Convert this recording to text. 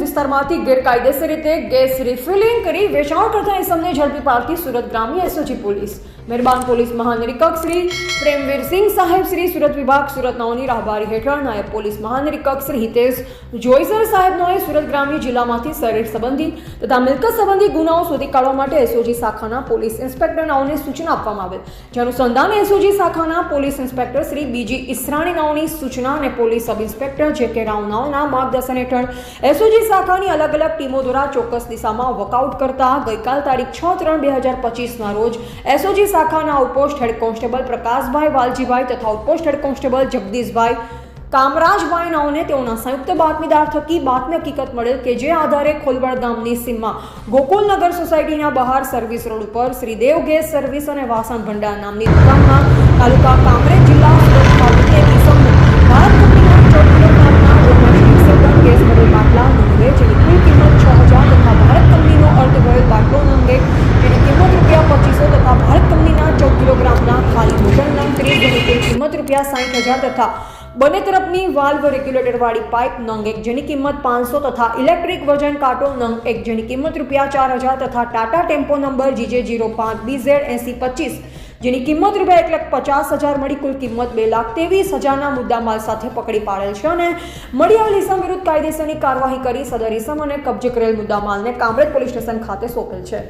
વિસ્તારમાંથી ગેરકાયદેસર રીતે ગેસ રિફિલિંગ કરી વેચાણ કરતા ઇસમને ઝડપી પાડતી સુરત ગ્રામ્ય એસઓજી પોલીસ. મહેરબાન પોલીસ મહાનિરીક્ષક શ્રી પ્રેમવીરસિંહ સાહેબ શ્રી સુરત વિભાગ સુરત રાહબારી હેઠળ નાયબ પોલીસ મહાનિરીક્ષક શ્રી હિતેશ જોઈસર સાહેબ સુરત ગ્રામ્ય જિલ્લામાંથી શરીર સંબંધી તથા મિલકત સંબંધી ગુનાઓ શોધી કાઢવા માટે એસઓજી શાખાના પોલીસ ઇન્સ્પેક્ટર નાઓને સૂચના આપવામાં આવેલ. જેનું સંધાન એસઓજી શાખાના police inspector Shri B G Israni નાઓની સૂચના અને પોલીસ સબ ઇન્સ્પેક્ટર જે કે રાવ નાઓના માર્ગદર્શન હેઠળ એસઓજી શાખાની અલગ અલગ ટીમો દ્વારા ચોક્કસ દિશામાં વર્કઆઉટ કરતા ગઈકાલ તારીખ છ ત્રણ બે હજાર પચીસના રોજ એસઓજી શાખાના outpost head constable Prakashbhai Valjibhai તથા આઉટપોસ્ટ હેડ કોન્સ્ટેબલ જગદીશભાઈ કામરાજભાઈ નાઓને તેઓના સંયુક્ત બાતમીદાર થકી બાતમી હકીકત મળેલ કે જે આધારે ખોલવડ ગામની સીમમાં ગોકુલનગર સોસાયટીના બહાર સર્વિસ રોડ ઉપર શ્રીદેવ ગેસ સર્વિસ અને વાસણ ભંડાર નામની દુકાનમાં તાલુકા કામરેજ જિલ્લા સુરત ખાતેથી એક ઇસમને ભારત કંપનીના ચૌદ કિલોગ્રામના ઓગણસી ડિસેમ્બર ગેસ ભરેલ બાટલા નંગે જેની કુલ કિંમત છ હજાર તથા ભારત કંપનીનો અર્ધ ભરેલ બાટલો નંગે જેની કિંમત રૂપિયા પચીસો તથા ભારત કંપનીના ચૌદ કિલોગ્રામના ખાલી બોટલ નંગ ત્રીસ જેની કુલ કિંમત રૂપિયા સાઠ હજાર તથા બંને તરફની વાલ્વ રેગ્યુલેટરવાળી પાઇપ નંગ એક જેની કિંમત પાંચસો તથા ઇલેક્ટ્રિક વજન કાંટો નંગ એક જેની કિંમત રૂપિયા ચાર હજાર તથા Tata tempo number GJ zero પાંચ બીઝેડ એસી પચીસ જેની કિંમત રૂપિયા એક લાખ પચાસ હજાર મળી કુલ કિંમત બે લાખ ત્રેવીસ હજારના મુદ્દામાલ સાથે પકડી પાડેલ છે અને મળી આવેલ ઇસમ વિરુદ્ધ કાયદેસરની કાર્યવાહી કરી સદર ઇસમ અને કબજે કરેલ મુદ્દામાલને કામરેજ પોલીસ સ્ટેશન ખાતે સોંપેલ છે.